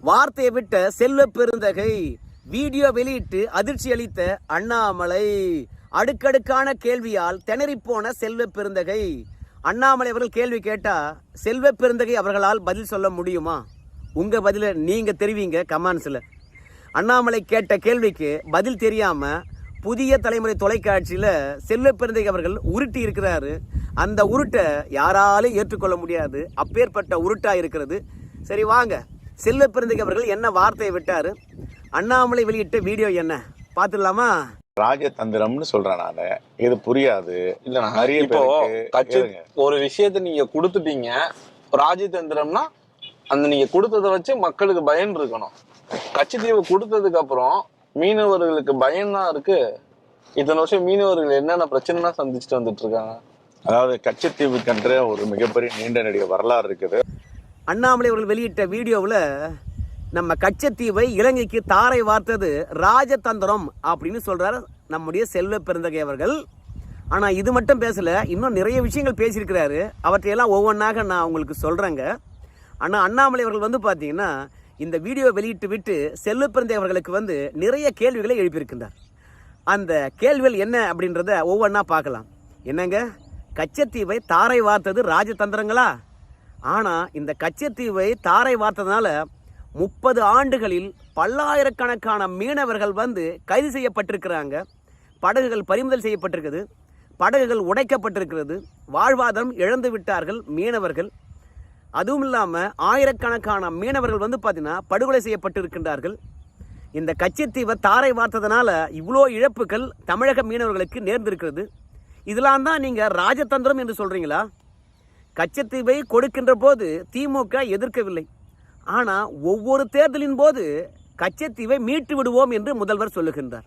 வார்த்தையை விட்ட செல்வ பெருந்தகை வீடியோ வெளியிட்டு அதிர்ச்சி அளித்த அண்ணாமலை. அடுக்கடுக்கான கேள்வியால் திணறிப்போன செல்வ பெருந்தகை. அண்ணாமலை அவர்கள் கேள்வி கேட்டா செல்வ பெருந்தகை அவர்களால் பதில் சொல்ல முடியுமா? உங்க பதில நீங்க தெரிவிங்க கமெண்ட்ஸ்ல. அண்ணாமலை கேட்ட கேள்விக்கு பதில் தெரியாம புதிய தலைமுறை தொலைக்காட்சியில செல்வ பெருந்தகை அவர்கள் உருட்டி இருக்கிறாரு. அந்த உருட்டை யாராலும் ஏற்றுக்கொள்ள முடியாது. அப்பேற்பட்ட உருட்டா இருக்கிறது. சரி வாங்க. செல்வ பெருந்தகை அவர்கள் என்ன வார்த்தையை விட்டாரு? அண்ணாமலை வெளியிட்ட வீடியோ என்ன? பார்த்துடலாமா? ராஜதந்திரம்னு சொல்றேன் நானு. இது புரியாது. இல்ல நிறைய இப்போ கட்சி. ஒரு விஷயத்த நீங்க கொடுத்துட்டீங்க. ராஜதந்திரம்னா அந்த நீங்க கொடுத்ததை வச்சு மக்களுக்கு பயன் இருக்கணும். கட்சித்தீவு கொடுத்ததுக்கு அப்புறம் மீனவர்களுக்கு பயம்தான் இருக்கு. இத்தனை வருஷம் மீனவர்கள் என்னென்ன பிரச்சனைனா சந்திச்சுட்டு வந்துட்டு இருக்காங்க அதாவது கச்சத்தீவுக்கென்ற ஒரு மிகப்பெரிய நீண்ட நெடிய வரலாறு இருக்குது. அண்ணாமலை அவர்கள் வெளியிட்ட வீடியோவில் நம்ம கச்சத்தீவை இலங்கைக்கு தாரை வார்த்தது ராஜதந்திரம் அப்படின்னு சொல்றாரு நம்முடைய செல்வ பிறந்தகை அவர்கள். ஆனால் இது மட்டும் பேசல இன்னும் நிறைய விஷயங்கள் பேசியிருக்கிறாரு. அவற்றையெல்லாம் ஒவ்வொன்றாக நான் உங்களுக்கு சொல்கிறேங்க ஆனால் அண்ணாமலை அவர்கள் வந்து பார்த்தீங்கன்னா இந்த வீடியோ வெளியிட்டு விட்டு செல்லு பெருந்தகை அவர்களுக்கு வந்து நிறைய கேள்விகளை எழுப்பியிருக்கின்றார். அந்த கேள்விகள் என்ன அப்படின்றத ஒவ்வொன்றா பார்க்கலாம். என்னங்க? கச்சத்தீவை தாரை வார்த்தது ராஜதந்திரங்களா? ஆனால் இந்த கச்சத்தீவை தாரை வார்த்ததுனால முப்பது ஆண்டுகளில் பல்லாயிரக்கணக்கான மீனவர்கள் வந்து கைது செய்யப்பட்டிருக்கிறாங்க. படகுகள் பறிமுதல் செய்யப்பட்டிருக்குது. படகுகள் உடைக்கப்பட்டிருக்கிறது. வாழ்வாதாரம் இழந்து விட்டார்கள் மீனவர்கள். அதுவும் இல்லாமல் ஆயிரக்கணக்கான மீனவர்கள் வந்து பார்த்தீங்கன்னா படுகொலை செய்யப்பட்டிருக்கின்றார்கள். இந்த கச்சத்தீவை தாரை வார்த்ததுனால இவ்வளோ இழப்புகள் தமிழக மீனவர்களுக்கு நேர்ந்திருக்கிறது. இதெல்லாம் தான் நீங்கள் ராஜதந்திரம் என்று சொல்கிறீங்களா கச்சத்தீவை கொடுக்கின்ற போது திமுக எதிர்க்கவில்லை. ஆனால் ஒவ்வொரு தேர்தலின் போது கச்சத்தீவை மீட்டு விடுவோம் என்று முதல்வர் சொல்லுகின்றார்.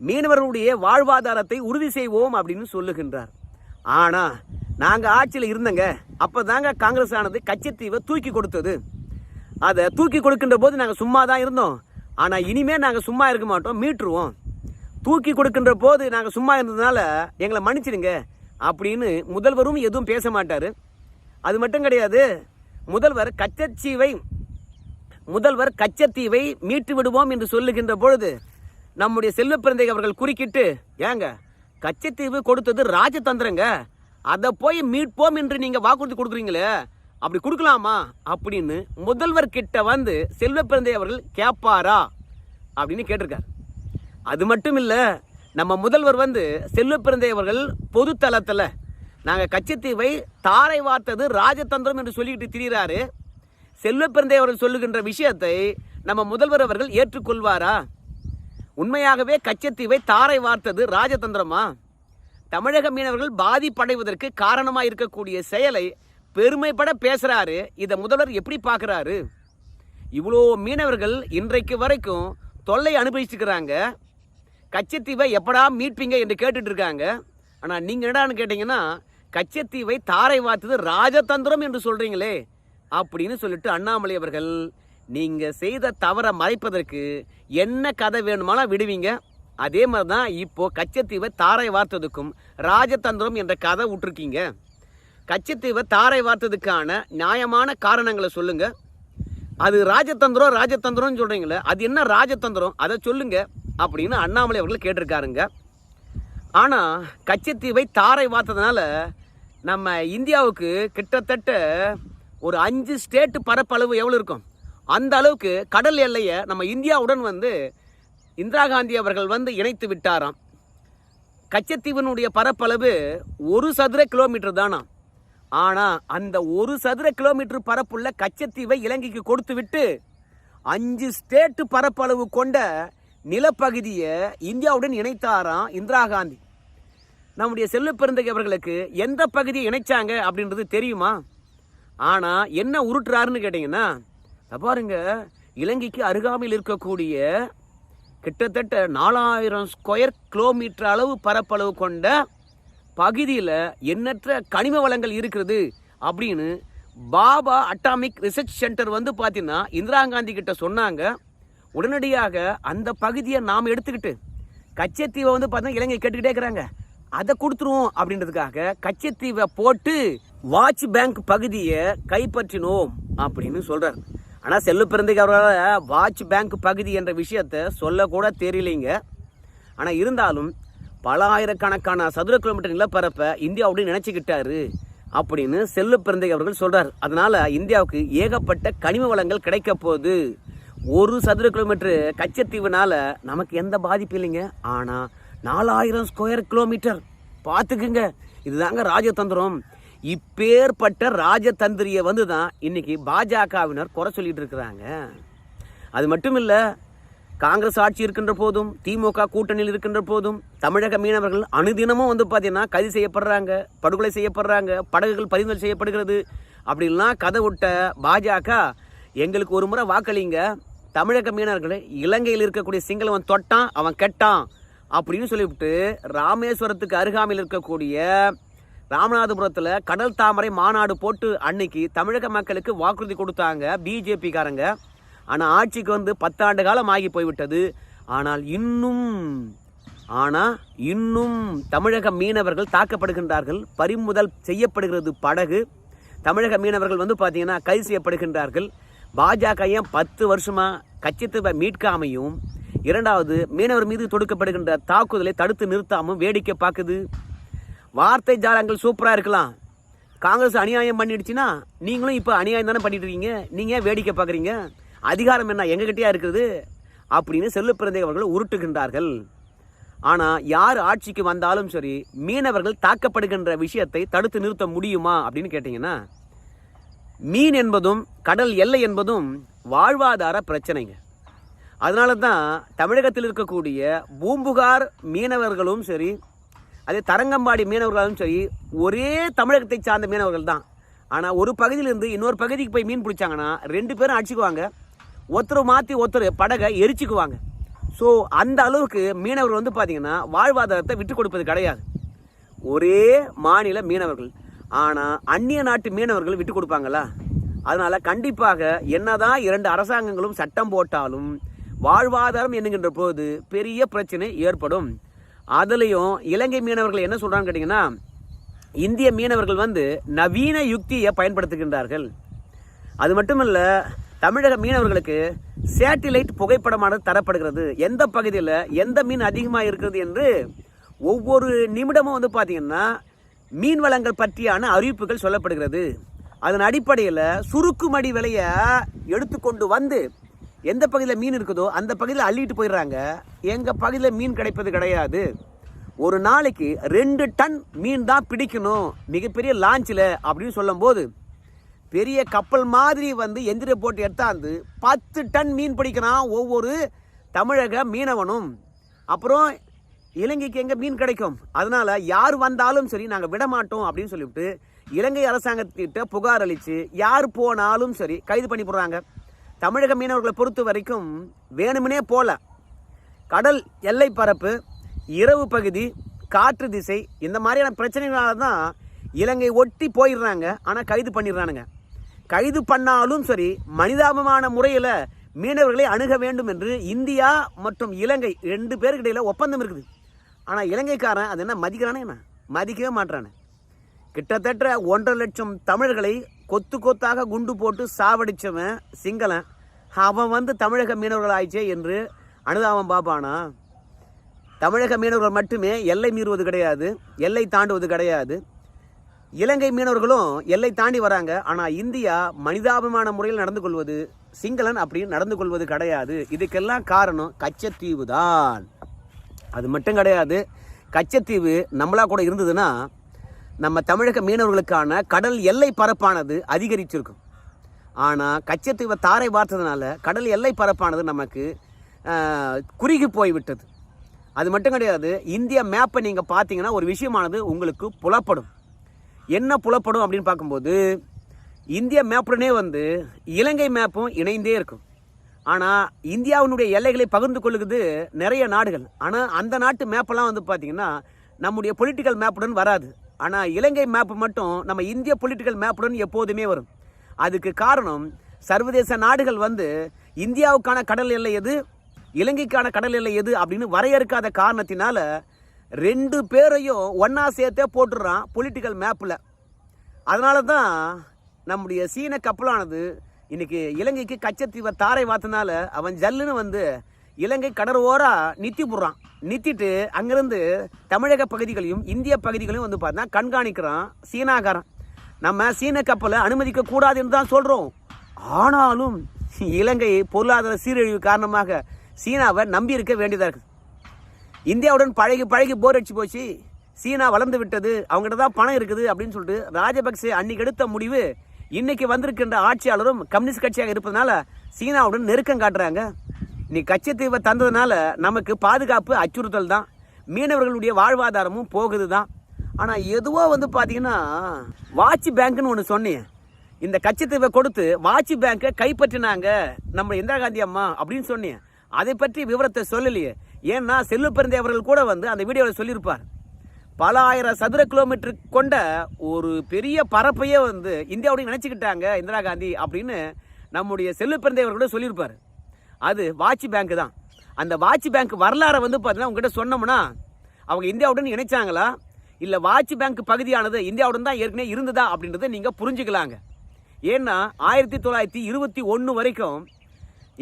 மீனவர்களுடைய வாழ்வாதாரத்தை உறுதி செய்வோம் அப்படின்னு சொல்லுகின்றார். ஆனால் நாங்கள் ஆட்சியில் இருந்தங்க அப்போ தாங்க காங்கிரஸ் ஆனது கச்சத்தீவை தூக்கி கொடுத்தது. அதை தூக்கி கொடுக்கின்ற போது நாங்கள் சும்மா தான் இருந்தோம். ஆனால் இனிமேல் நாங்கள் சும்மா இருக்க மாட்டோம் மீட்டுருவோம். தூக்கி கொடுக்கின்ற போது நாங்கள் சும்மா இருந்ததுனால எங்களை மன்னிச்சிடுங்க அப்படின்னு முதல்வரும் எதுவும் பேச மாட்டார். அது மட்டும் கிடையாது முதல்வர் கச்சத்தீவை முதல்வர் கச்சத்தீவை மீட்டு விடுவோம் என்று சொல்லுகின்ற பொழுது நம்முடைய செல்வ பிறந்தை அவர்கள் குறுக்கிட்டு ஏங்க கச்சத்தீவு கொடுத்தது ராஜதந்திரங்க. அதை போய் மீட்போம் என்று நீங்கள் வாக்குறுதி கொடுக்குறீங்களே? அப்படி கொடுக்கலாமா? அப்படின்னு முதல்வர் கிட்ட வந்து செல்வ பிறந்தை அவர்கள் கேட்பாரா அப்படின்னு கேட்டிருக்கார். அது மட்டும் இல்லை நம்ம முதல்வர் வந்து செல்வ பிறந்தை அவர்கள் பொது தளத்தில் நாங்கள் கச்சத்தீவை தாரை வார்த்தது ராஜதந்திரம் என்று சொல்லிக்கிட்டு திரிகிறாரு செல்வ பிறந்தை அவர்கள் சொல்லுகின்ற விஷயத்தை நம்ம முதல்வர் அவர்கள் ஏற்றுக்கொள்வாரா? உண்மையாகவே கச்சத்தீவை தாரை வார்த்தது ராஜதந்திரமா? தமிழக மீனவர்கள் பாதிப்படைவதற்கு காரணமாக இருக்கக்கூடிய செயலை பெருமைப்பட பேசுகிறாரு இதை முதல்வர் எப்படி பார்க்குறாரு? இவ்வளோ மீனவர்கள் இன்றைக்கு வரைக்கும் தொல்லை அனுபவிச்சுக்கிறாங்க. கச்சத்தீவை எப்படா மீட்பீங்க என்று கேட்டுட்டு இருக்காங்க ஆனால் நீங்கள் என்னடான்னு கேட்டிங்கன்னா கச்சத்தீவை தாரை வார்த்தது ராஜதந்திரம் என்று சொல்கிறீங்களே அப்படின்னு சொல்லிட்டு அண்ணாமலை அவர்கள் நீங்கள் செய்த தவறை மறைப்பதற்கு என்ன கதை வேணுமானாலும் விடுவீங்க. அதே மாதிரி தான் இப்போ கச்சத்தீவை தாரை வார்த்ததுக்கும் ராஜதந்திரம் என்ற கதை விட்டுருக்கீங்க. கச்சத்தீவை தாரை வார்த்ததுக்கான நியாயமான காரணங்களை சொல்லுங்க. அது ராஜதந்திரம் ராஜதந்திரம்னு சொல்கிறீங்களே அது என்ன ராஜதந்திரம்? அதை சொல்லுங்க அப்படின்னு அண்ணாமலை அவர்கள் கேட்டிருக்காருங்க. ஆனால் கச்சத்தீவை தாரை வார்த்ததுனால நம்ம இந்தியாவுக்கு கிட்டத்தட்ட ஒரு அஞ்சு ஸ்டேட்டு பரப்பளவு எவ்வளோ இருக்கும்? அந்த அளவுக்கு கடல் எல்லையை நம்ம இந்தியாவுடன் வந்து இந்திரா காந்தி அவர்கள் வந்து இணைத்து விட்டாராம். கச்சத்தீவினுடைய பரப்பளவு ஒரு சதுர கிலோமீட்டர் தானா? ஆனால் அந்த ஒரு சதுர கிலோமீட்டர் பரப்புள்ள கச்சத்தீவை இலங்கைக்கு கொடுத்து விட்டு அஞ்சு ஸ்டேட்டு பரப்பளவு கொண்ட நிலப்பகுதியை இந்தியாவுடன் இணைத்தாராம் இந்திரா காந்தி. நம்முடைய செல்வ அவர்களுக்கு எந்த பகுதியை இணைச்சாங்க அப்படின்றது தெரியுமா? ஆனால் என்ன உருட்டுறாருன்னு கேட்டிங்கன்னா பாருங்க இலங்கைக்கு அருகாமையில் இருக்கக்கூடிய கிட்டத்தட்ட நாலாயிரம் ஸ்கொயர் கிலோமீட்டர் அளவு பரப்பளவு கொண்ட பகுதியில் எண்ணற்ற கனிம வளங்கள் இருக்கிறது அப்படின்னு பாபா அட்டாமிக் ரிசர்ச் சென்டர் வந்து பார்த்தீங்கன்னா இந்திரா காந்தி கிட்ட சொன்னாங்க. உடனடியாக அந்த பகுதியை நாம் எடுத்துக்கிட்டு கச்சத்தீவை வந்து பார்த்தீங்கன்னா இலங்கை கேட்டுக்கிட்டே இருக்கிறாங்க. அதை கொடுத்துருவோம் அப்படின்றதுக்காக கச்சத்தீவை போட்டு வாட்ச் பேங்க் பகுதியை கைப்பற்றினோம் அப்படின்னு சொல்கிறார் ஆனால் செல்லு பிறந்தைக்கு அவரால் வாட்ச் பேங்க் பகுதி என்ற விஷயத்தை சொல்லக்கூட தெரியலைங்க. ஆனால் இருந்தாலும் பல ஆயிரக்கணக்கான சதுர கிலோமீட்டர் நிலப்பரப்பை அப்படின்னு நினச்சிக்கிட்டார் அப்படின்னு செல்லு பிறந்தை அவர்கள் சொல்கிறார் அதனால் இந்தியாவுக்கு ஏகப்பட்ட கனிம வளங்கள் கிடைக்க போகுது. ஒரு சதுர கிலோமீட்டர் கச்சத்தீவுனால நமக்கு எந்த பாதிப்பு இல்லைங்க. ஆனால் நாலாயிரம் ஸ்கொயர் கிலோமீட்டர். பார்த்துக்குங்க. இதுதாங்க ராஜதந்திரம். இப்பேற்பட்ட ராஜதந்திரியை வந்து தான் இன்னைக்கு பாஜகவினர் குறை சொல்லிட்டு இருக்கிறாங்க. அது மட்டும் இல்லை காங்கிரஸ் ஆட்சி இருக்கின்ற போதும் திமுக கூட்டணியில் இருக்கின்ற போதும் தமிழக மீனவர்கள் அனுதினமும் வந்து பார்த்தீங்கன்னா கைது செய்யப்படுறாங்க படுகொலை செய்யப்படுறாங்க படகுகள் பறிமுதல் செய்யப்படுகிறது அப்படின்லாம் கதை விட்ட பாஜக எங்களுக்கு ஒரு முறை வாக்களிங்க தமிழக மீனவர்களை இலங்கையில் இருக்கக்கூடிய சிங்களவன் தொட்டான் அவன் கெட்டான் அப்படின்னு சொல்லிவிட்டு ராமேஸ்வரத்துக்கு அருகாமையில் இருக்கக்கூடிய ராமநாதபுரத்தில் கடல் தாமரை மாநாடு போட்டு அன்னைக்கு தமிழக மக்களுக்கு வாக்குறுதி கொடுத்தாங்க பிஜேபிக்காரங்க. ஆனால் ஆட்சிக்கு வந்து பத்தாண்டு காலம் ஆகி போய்விட்டது. ஆனால் இன்னும் ஆனால் இன்னும் தமிழக மீனவர்கள் தாக்கப்படுகின்றார்கள். பறிமுதல் செய்யப்படுகிறது படகு. தமிழக மீனவர்கள் வந்து பார்த்திங்கன்னா கைது செய்யப்படுகின்றார்கள். பாஜக ஏன் பத்து வருஷமாக கட்சித்துவை மீட்காமையும் இரண்டாவது மீனவர் மீது தொடுக்கப்படுகின்ற தாக்குதலை தடுத்து நிறுத்தாமல் வேடிக்கை பார்க்குது. வார்த்தை ஜாலங்கள் சூப்பராக இருக்கலாம். காங்கிரஸ் அநியாயம் பண்ணிடுச்சுன்னா நீங்களும் இப்போ அநியாயம் தானே பண்ணிட்டு இருக்கீங்க? நீங்கள் ஏன் வேடிக்கை பார்க்குறீங்க அதிகாரம் என்ன? எங்ககிட்டயா இருக்குது? அப்படின்னு செல்லு பிறந்தை அவர்கள் உருட்டுகின்றார்கள். ஆனால் யார் ஆட்சிக்கு வந்தாலும் சரி மீனவர்கள் தாக்கப்படுகின்ற விஷயத்தை தடுத்து நிறுத்த முடியுமா அப்படின்னு கேட்டிங்கன்னா மீன் என்பதும் கடல் எல்லை என்பதும் வாழ்வாதார பிரச்சனைங்க. அதனால தான் தமிழகத்தில் இருக்கக்கூடிய பூம்புகார் மீனவர்களும் சரி அதே தரங்கம்பாடி மீனவர்களும் சரி ஒரே தமிழகத்தை சார்ந்த மீனவர்கள் தான். ஆனால் ஒரு பகுதியிலேருந்து இன்னொரு பகுதிக்கு போய் மீன் பிடிச்சாங்கன்னா ரெண்டு பேரும் அடிச்சுக்குவாங்க. ஒருத்தர் மாற்றி ஒருத்தர் படகை எரிச்சுக்குவாங்க. ஸோ அந்த அளவுக்கு மீனவர்கள் வந்து பார்த்திங்கன்னா வாழ்வாதாரத்தை விட்டு கொடுப்பது கிடையாது. ஒரே மாநில மீனவர்கள். ஆனால் அந்நிய நாட்டு மீனவர்கள் விட்டு கொடுப்பாங்களா? அதனால் கண்டிப்பாக என்னதான் இரண்டு அரசாங்கங்களும் சட்டம் போட்டாலும் வாழ்வாதாரம் என்னுகின்ற போது பெரிய பிரச்சனை ஏற்படும். அதுலேயும் இலங்கை மீனவர்கள் என்ன சொல்றாங்க கேட்டிங்கன்னா இந்திய மீனவர்கள் வந்து நவீன யுக்தியை பயன்படுத்துகின்றார்கள். அது மட்டுமல்ல தமிழக மீனவர்களுக்கு சேட்டிலைட் புகைப்படமானது தரப்படுகிறது. எந்த பகுதியில் எந்த மீன் அதிகமாக இருக்கிறது என்று ஒவ்வொரு நிமிடமும் வந்து பார்த்தீங்கன்னா மீன் வளங்கள் பற்றியான அறிவிப்புகள் சொல்லப்படுகிறது. அதன் அடிப்படையில் சுருக்குமடி விலையை எடுத்துக்கொண்டு வந்து எந்த பகுதியில் மீன் இருக்குதோ அந்த பகுதியில் அள்ளிட்டு போயிடுறாங்க. எங்கள் பகுதியில் மீன் கிடைப்பது கிடையாது. ஒரு நாளைக்கு ரெண்டு டன் மீன் தான் பிடிக்கணும். மிகப்பெரிய லான்ச்சில் அப்படின்னு சொல்லும்போது பெரிய கப்பல் மாதிரி வந்து எந்திர போட்டு எடுத்தாந்து பத்து டன் மீன் பிடிக்கிறான் ஒவ்வொரு தமிழக மீனவனும். அப்புறம் இலங்கைக்கு எங்கே மீன் கிடைக்கும்? அதனால் யார் வந்தாலும் சரி நாங்கள் விட மாட்டோம் அப்படின்னு சொல்லிவிட்டு இலங்கை அரசாங்கத்திட்ட புகார் அளித்து யார் போனாலும் சரி கைது பண்ணி போடுறாங்க தமிழக மீனவர்களை பொறுத்த வரைக்கும் வேணுமனே போல. கடல் எல்லை பரப்பு இரவு பகுதி காற்று திசை இந்த மாதிரியான பிரச்சனைகளால தான் இலங்கை ஒட்டி போயிடுறாங்க. ஆனால் கைது பண்ணிடுறானுங்க. கைது பண்ணாலும் சரி மனிதாபமான முறையில் மீனவர்களை அணுக வேண்டும் என்று இந்தியா மற்றும் இலங்கை ரெண்டு பேருக்கிடையில் ஒப்பந்தம் இருக்குது. ஆனால் இலங்கைக்காரன் அது என்ன மதிக்கிறானே என்ன? மதிக்கவே மாட்றானே. கிட்டத்தட்ட ஒன்றரை லட்சம் தமிழர்களை கொத்து கொத்தாக குண்டு போட்டு சாவடிச்சவன் சிங்களன். அவன் வந்து தமிழக மீனவர்கள் ஆயிடுச்சே என்று அனுதாபம் பார்ப்பானா தமிழக மீனவர்கள் மட்டுமே எல்லை மீறுவது கிடையாது எல்லை தாண்டுவது கிடையாது. இலங்கை மீனவர்களும் எல்லை தாண்டி வராங்க. ஆனால் இந்தியா மனிதாபிமான முறையில் நடந்து கொள்வது சிங்களன் அப்படி நடந்து கொள்வது கிடையாது. இதுக்கெல்லாம் காரணம் கச்சத்தீவு தான். அது மட்டும் கிடையாது. கச்சத்தீவு நம்மளா கூட இருந்ததுன்னா நம்ம தமிழக மீனவர்களுக்கான கடல் எல்லை பரப்பானது அதிகரிச்சிருக்கும். ஆனால் கச்சத்தீவை தாரை பார்த்ததுனால கடல் எல்லை பரப்பானது நமக்கு குறுகி போய்விட்டது. அது மட்டும் கிடையாது இந்திய மேப்பை நீங்கள் பார்த்தீங்கன்னா ஒரு விஷயமானது உங்களுக்கு புலப்படும். என்ன புலப்படும் அப்படின்னு பார்க்கும்போது இந்திய மேப்புடனே வந்து இலங்கை மேப்பும் இணைந்தே இருக்கும். ஆனால் இந்தியாவினுடைய எல்லைகளை பகிர்ந்து கொள்ளுது நிறைய நாடுகள். ஆனால் அந்த நாட்டு மேப்பெல்லாம் வந்து பார்த்திங்கன்னா நம்முடைய பொலிட்டிக்கல் மேப்புடன் வராது. ஆனால் இலங்கை மேப் மட்டும் நம்ம இந்திய பொலிட்டிக்கல் மேப்புடன் எப்போதுமே வரும். அதுக்கு காரணம் சர்வதேச நாடுகள் வந்து இந்தியாவுக்கான கடல் எல்லை எது இலங்கைக்கான கடல் எல்லை எது அப்படின்னு வரையறுக்காத காரணத்தினால ரெண்டு பேரையும் ஒன்றா சேர்த்தே போட்டுடுறான் பொலிட்டிக்கல் மேப்பில் அதனால தான் நம்முடைய சீன கப்பலானது இன்றைக்கி இலங்கைக்கு கச்சத்தீவை தாரை வாத்தினால அவன் ஜல்லுன்னு வந்து இலங்கை கடற்கோரா நித்தி போடுறான். நித்திட்டு அங்கிருந்து தமிழக பகுதிகளையும் இந்திய பகுதிகளையும் வந்து பார்த்தா கண்காணிக்கிறான் சீனாக்காரன். நம்ம சீன கப்பலை அனுமதிக்க கூடாதுன்னு தான் சொல்கிறோம் ஆனாலும் இலங்கை பொருளாதார சீரழிவு காரணமாக சீனாவை நம்பி இருக்க வேண்டியதாக இருக்குது. இந்தியாவுடன் பழகி பழகி போர் அடிச்சு போச்சு. சீனா வளர்ந்து விட்டது. அவங்ககிட்ட தான் பணம் இருக்குது அப்படின்னு சொல்லிட்டு ராஜபக்சே அன்னைக்கு எடுத்த முடிவு இன்னைக்கு வந்திருக்கின்ற ஆட்சியாளரும் கம்யூனிஸ்ட் கட்சியாக இருப்பதனால சீனாவுடன் நெருக்கம் காட்டுறாங்க. நீ கச்சத்தீவை தந்ததுனால நமக்கு பாதுகாப்பு அச்சுறுத்தல் தான். மீனவர்களுடைய வாழ்வாதாரமும் போகுது தான் ஆனால் எதுவோ வந்து பார்த்தீங்கன்னா வாட்ச் பேங்க்னு ஒன்று சொன்னேன். இந்த கச்சத்தீவை கொடுத்து வாட்ச் பேங்கை கைப்பற்றினாங்க நம்ம இந்திரா காந்தி அம்மா அப்படின்னு சொன்னேன். அதை பற்றி விவரத்தை சொல்லலையே. ஏன்னா செல்லு பெருந்தை அவர்கள் கூட வந்து அந்த வீடியோவில் சொல்லியிருப்பார். பல ஆயிரம் சதுர கிலோமீட்டர் கொண்ட ஒரு பெரிய பரப்பையே வந்து இந்தியாவுடைய நினச்சிக்கிட்டாங்க இந்திரா காந்தி அப்படின்னு நம்முடைய செல்லு பெருந்தை கூட சொல்லியிருப்பார். அது வாட்ச் பேங்க் தான். அந்த வாட்ச் பேங்க் வரலாறை வந்து பார்த்தீங்கன்னா உங்ககிட்ட சொன்னோம்னா அவங்க இந்தியாவுடன் இணைச்சாங்களா? இல்லை வாட்ச் பேங்க் பகுதியானது இந்தியாவுடன் தான் ஏற்கனவே இருந்ததா அப்படின்றத நீங்கள் புரிஞ்சுக்கலாங்க. ஏன்னா ஆயிரத்தி தொள்ளாயிரத்தி இருபத்தி ஒன்று வரைக்கும்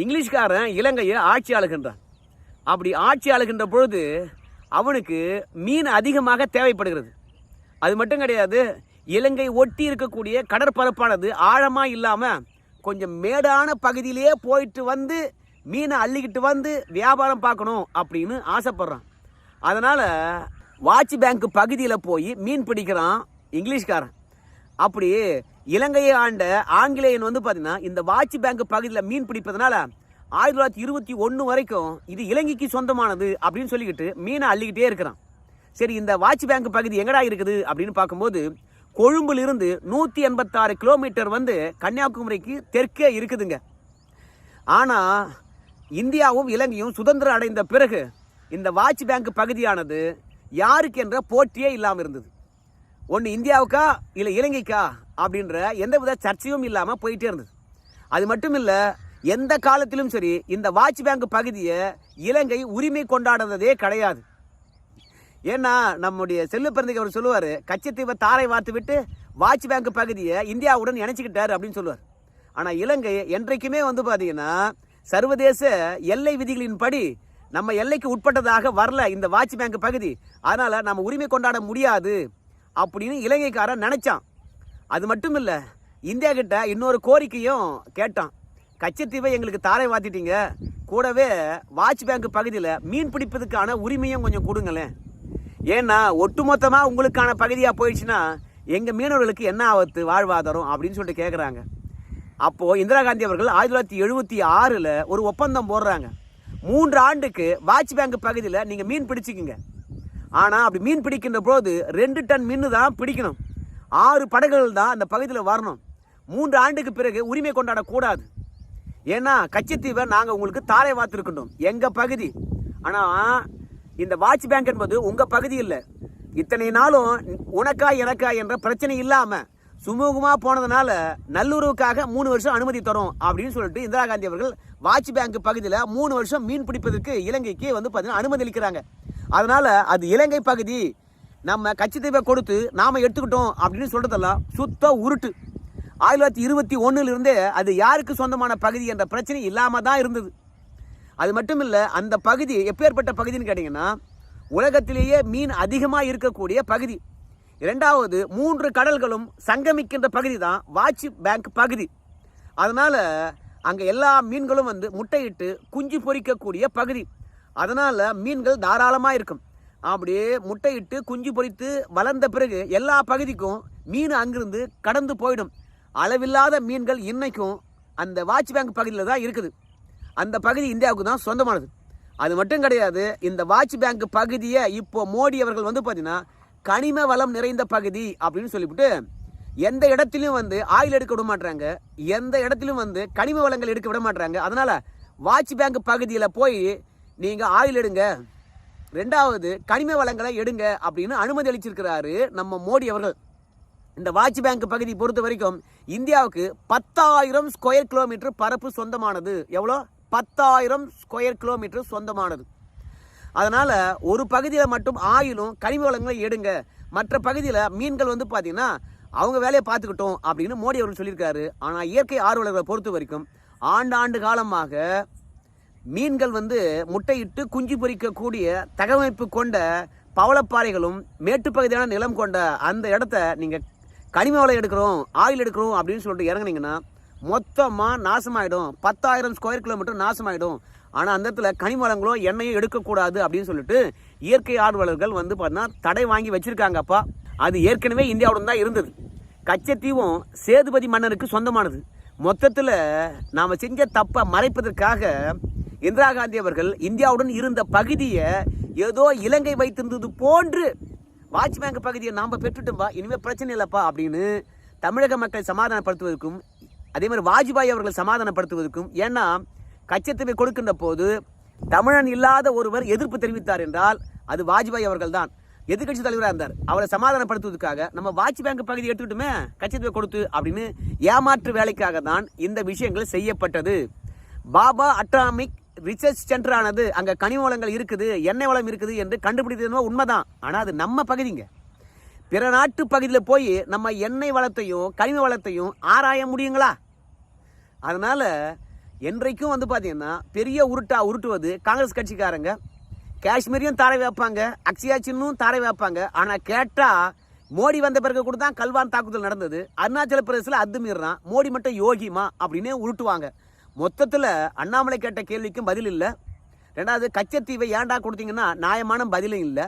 இங்கிலீஷ்காரன் இலங்கையை ஆட்சி ஆளுகின்றான். அப்படி ஆட்சி ஆளுகின்ற பொழுது அவனுக்கு மீன் அதிகமாக தேவைப்படுகிறது. அது மட்டும் கிடையாது இலங்கை ஒட்டி இருக்கக்கூடிய கடற்பரப்பானது ஆழமாக இல்லாமல் கொஞ்சம் மேடான பகுதியிலே போயிட்டு வந்து மீனை அள்ளிக்கிட்டு வந்து வியாபாரம் பார்க்கணும் அப்படின்னு ஆசைப்படுறான். அதனால் வாட்ச் பேங்க் பகுதியில் போய் மீன் பிடிக்கிறான் இங்கிலீஷ்காரன். அப்படி இலங்கையை ஆண்ட ஆங்கிலேயன் வந்து பார்த்தீங்கன்னா இந்த வாட்ச் பேங்க் பகுதியில் மீன் பிடிப்பதனால ஆயிரத்தி தொள்ளாயிரத்தி இருபத்தி ஒன்று வரைக்கும் இது இலங்கைக்கு சொந்தமானது அப்படின்னு சொல்லிக்கிட்டு மீனை அள்ளிக்கிட்டே இருக்கிறான். சரி இந்த வாட்ச் பேங்க் பகுதி எங்கடா இருக்குது அப்படின்னு பார்க்கும்போது கொழும்புலிருந்து நூற்றி எண்பத்தாறு கிலோமீட்டர் வந்து கன்னியாகுமரிக்கு தெற்கே இருக்குதுங்க. ஆனால் இந்தியாவும் இலங்கையும் சுதந்திரம் அடைந்த பிறகு இந்த வாட்ச் பேங்க் பகுதியானது யாருக்கு என்ற போட்டியே இல்லாமல் இருந்தது. ஒன்று இந்தியாவுக்கா இல்லை இலங்கைக்கா அப்படின்ற எந்தவித சர்ச்சையும் இல்லாமல் போயிட்டே இருந்தது. அது மட்டும் இல்லை எந்த காலத்திலும் சரி இந்த வாட்ச் பேங்க் பகுதியை இலங்கை உரிமை கொண்டாடுறதே கிடையாது. ஏன்னா நம்முடைய செல்லு பிறந்தைக்கு அவர் சொல்லுவார் கச்சத்தீவை தாரை வார்த்து விட்டு வாட்ச் பேங்க் பகுதியை இந்தியாவுடன் இணைச்சிக்கிட்டார் அப்படின்னு சொல்லுவார். ஆனால் இலங்கை என்றைக்குமே வந்து பார்த்தீங்கன்னா சர்வதேச எல்லை விதிகளின்படி நம்ம எல்லைக்கு உட்பட்டதாக வரல இந்த வாட்ச் பேங்க் பகுதி. அதனால் நம்ம உரிமை கொண்டாட முடியாது அப்படின்னு இலங்கைக்காரன் நினச்சான். அது மட்டும் இல்லை இந்தியா கிட்ட இன்னொரு கோரிக்கையும் கேட்டான். கச்சத்தீவை எங்களுக்கு தாரை வாத்திட்டீங்க. கூடவே வாட்ச் பேங்க் பகுதியில் மீன் பிடிப்பதுக்கான உரிமையும் கொஞ்சம் கொடுங்களேன். ஏன்னா ஒட்டுமொத்தமாக உங்களுக்கான பகுதியாக போயிடுச்சுன்னா எங்கள் மீனவர்களுக்கு என்ன ஆபத்து வாழ்வாதாரம் அப்படின்னு சொல்லிட்டு கேட்குறாங்க அப்போது இந்திரா காந்தி அவர்கள் ஆயிரத்தி தொள்ளாயிரத்தி எழுபத்தி ஆறில் ஒரு ஒப்பந்தம் போடுறாங்க. மூன்று ஆண்டுக்கு வாட்ச் பேங்க் பகுதியில் நீங்கள் மீன் பிடிச்சிக்கிங்க. ஆனால் அப்படி மீன் பிடிக்கின்ற போது ரெண்டு டன் மீன் தான் பிடிக்கணும். ஆறு படகுகள் தான் அந்த பகுதியில் வரணும். மூன்று ஆண்டுக்கு பிறகு உரிமை கொண்டாடக்கூடாது ஏன்னா கச்சத்தீவை நாங்கள் உங்களுக்கு தாரை வாத்திருக்கணும் எங்கள் பகுதி. ஆனால் இந்த வாட்ச் பேங்க் என்பது உங்கள் பகுதி இல்லை. இத்தனை நாளும் உனக்கா எனக்கா என்ற பிரச்சனை இல்லாமல் சுமூகமாக போனதுனால நல்லுறவுக்காக மூணு வருஷம் அனுமதி தரும் அப்படின்னு சொல்லிட்டு இந்திரா காந்தி அவர்கள் வாட்ச் பேங்க் பகுதியில் மூணு வருஷம் மீன் பிடிப்பதற்கு இலங்கைக்கு வந்து பார்த்தீங்கன்னா அனுமதி அளிக்கிறாங்க அதனால் அது இலங்கை பகுதி நம்ம கச்சித்தீவை கொடுத்து நாம் எடுத்துக்கிட்டோம் அப்படின்னு சொல்கிறதெல்லாம் சுத்த உருட்டு. ஆயிரத்தி தொள்ளாயிரத்தி இருபத்தி ஒன்றுலேருந்தே அது யாருக்கு சொந்தமான பகுதி என்ற பிரச்சனை இல்லாமல் தான் இருந்தது. அது மட்டும் இல்லை அந்த பகுதி எப்பேற்பட்ட பகுதின்னு கேட்டிங்கன்னா உலகத்திலேயே மீன் அதிகமாக இருக்கக்கூடிய பகுதி. இரண்டாவது மூன்று கடல்களும் சங்கமிக்கின்ற பகுதி தான் வாட்ச் பேங்க் பகுதி. அதனால் அங்கே எல்லா மீன்களும் வந்து முட்டையிட்டு குஞ்சு பொறிக்கக்கூடிய பகுதி. அதனால் மீன்கள் தாராளமாக இருக்கும். அப்படியே முட்டையிட்டு குஞ்சு பொறித்து வளர்ந்த பிறகு எல்லா பகுதிக்கும் மீன் அங்கிருந்து கடந்து போயிடும். அளவில்லாத மீன்கள் இன்றைக்கும் அந்த வாட்ச் பேங்க் பகுதியில் தான் இருக்குது. அந்த பகுதி இந்தியாவுக்கு தான் சொந்தமானது. அது மட்டும் கிடையாது இந்த வாட்ச் பேங்க் பகுதியை இப்போ மோடி அவர்கள் வந்து பார்த்தீங்கன்னா கனிம வளம் நிறைந்த பகுதி அப்படின்னு சொல்லிவிட்டு எந்த இடத்திலும் வந்து ஆயில் எடுக்க விட மாட்டாங்க எந்த இடத்திலும் வந்து கனிம வளங்கள் எடுக்க விட மாட்டாங்க அதனால் வாட்ச் பேங்க் பகுதியில் போய் நீங்கள் ஆயில் எடுங்க. ரெண்டாவது கனிம வளங்களை எடுங்க அப்படின்னு அனுமதி அளிச்சிருக்கிறாரு நம்ம மோடி அவர்கள். இந்த வாட்ச் பேங்க் பகுதி பொறுத்த வரைக்கும் இந்தியாவுக்கு பத்தாயிரம் ஸ்கொயர் கிலோமீட்டர் பரப்பு சொந்தமானது. எவ்வளோ? பத்தாயிரம் ஸ்கொயர் கிலோமீட்டர் சொந்தமானது. அதனால் ஒரு பகுதியில் மட்டும் ஆயிலும் கனிம வளங்களை எடுங்க. மற்ற பகுதியில் மீன்கள் வந்து பார்த்தீங்கன்னா அவங்க வேலையை பார்த்துக்கிட்டோம் அப்படின்னு மோடி அவர்கள் சொல்லியிருக்காரு. ஆனால் இயற்கை ஆர்வலர்களை பொறுத்த வரைக்கும் ஆண்டாண்டு காலமாக மீன்கள் வந்து முட்டையிட்டு குஞ்சு பொரிக்கக்கூடிய தகவமைப்பு கொண்ட பவளப்பாறைகளும் மேட்டுப்பகுதியான நிலம் கொண்ட அந்த இடத்த நீங்கள் கனிம வளம் எடுக்கிறோம் ஆயில் எடுக்கிறோம் அப்படின்னு சொல்லிட்டு இறங்குனீங்கன்னா மொத்தமாக நாசமாயிடும். பத்தாயிரம் ஸ்கொயர் கிலோமீட்டர் நாசமாயிடும். ஆனால் அந்த இடத்துல கனிமரங்களோ எண்ணெயோ எண்ணெயும் எடுக்கக்கூடாது அப்படின்னு சொல்லிட்டு இயற்கை ஆர்வலர்கள் வந்து பார்த்தீங்கன்னா தடை வாங்கி வச்சிருக்காங்கப்பா. அது ஏற்கனவே இந்தியாவுடன் தான் இருந்தது. கச்சத்தீவும் சேதுபதி மன்னருக்கு சொந்தமானது. மொத்தத்தில் நாம் செஞ்ச தப்பை மறைப்பதற்காக இந்திரா காந்தி அவர்கள் இந்தியாவுடன் இருந்த பகுதியை ஏதோ இலங்கை வைத்திருந்தது போன்று வாட்ச் பகுதியை நாம் பெற்றுட்டோம்பா இனிமேல் பிரச்சனை இல்லைப்பா அப்படின்னு தமிழக மக்களை சமாதானப்படுத்துவதற்கும் அதே மாதிரி வாஜ்பாய் அவர்கள் சமாதானப்படுத்துவதற்கும் ஏன்னா கச்சத்தீவை கொடுக்கின்ற போது தமிழன் இல்லாத ஒருவர் எதிர்ப்பு தெரிவித்தார் என்றால் அது வாஜ்பாய் அவர்கள் தான் எதிர்கட்சி தலைவராக இருந்தார். அவரை சமாதானப்படுத்துவதற்காக நம்ம வாட்ச் பேங்க் பகுதி எடுத்துக்கிட்டுமே கச்சத்தீவை கொடுத்து அப்படின்னு ஏமாற்று வேலைக்காக தான் இந்த விஷயங்கள் செய்யப்பட்டது. பாபா அட்டாமிக் ரிசர்ச் சென்டரானது அங்கே கனிம வளங்கள் இருக்குது எண்ணெய் வளம் இருக்குது என்று கண்டுபிடித்தது உண்மைதான். ஆனால் அது நம்ம பகுதிங்க. பிற நாட்டு பகுதியில் போய் நம்ம எண்ணெய் வளத்தையும் கனிம வளத்தையும் ஆராய முடியுங்களா? அதனால் என்றைக்கும் வந்து பார்த்தீங்கன்னா பெரிய உருட்டா உருட்டுவது காங்கிரஸ் கட்சிக்காரங்க. காஷ்மீரையும் தாரை வைப்பாங்க அக்ஷயா தாரை வைப்பாங்க. ஆனால் கேட்டால் மோடி வந்த பிறகு கூட தான் கல்வான் தாக்குதல் நடந்தது. அருணாச்சல பிரதேசத்தில் அத்துமீறான் மோடி மட்டும் யோகிமா அப்படின்னு உருட்டுவாங்க. மொத்தத்தில் அண்ணாமலை கேட்ட கேள்விக்கும் பதில் இல்லை. ரெண்டாவது கச்சத்தீவை ஏன்டா கொடுத்தீங்கன்னா நியாயமான பதிலும் இல்லை.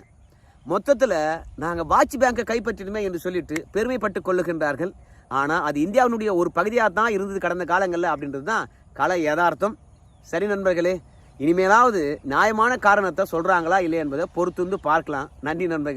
மொத்தத்தில் நாங்கள் வாட்ச் பேங்கை கைப்பற்றிடுமே என்று சொல்லிட்டு பெருமைப்பட்டு கொள்ளுகின்றார்கள். ஆனால் அது இந்தியாவினுடைய ஒரு பகுதியாக தான் இருந்தது கடந்த காலங்களில் அப்படின்றது தான் கலை யதார்த்தம். சரி நண்பர்களே இனிமேலாவது நியாயமான காரணத்தை சொல்கிறாங்களா இல்லை என்பதை பொறுத்திருந்து பார்க்கலாம். நன்றி நண்பர்கள்.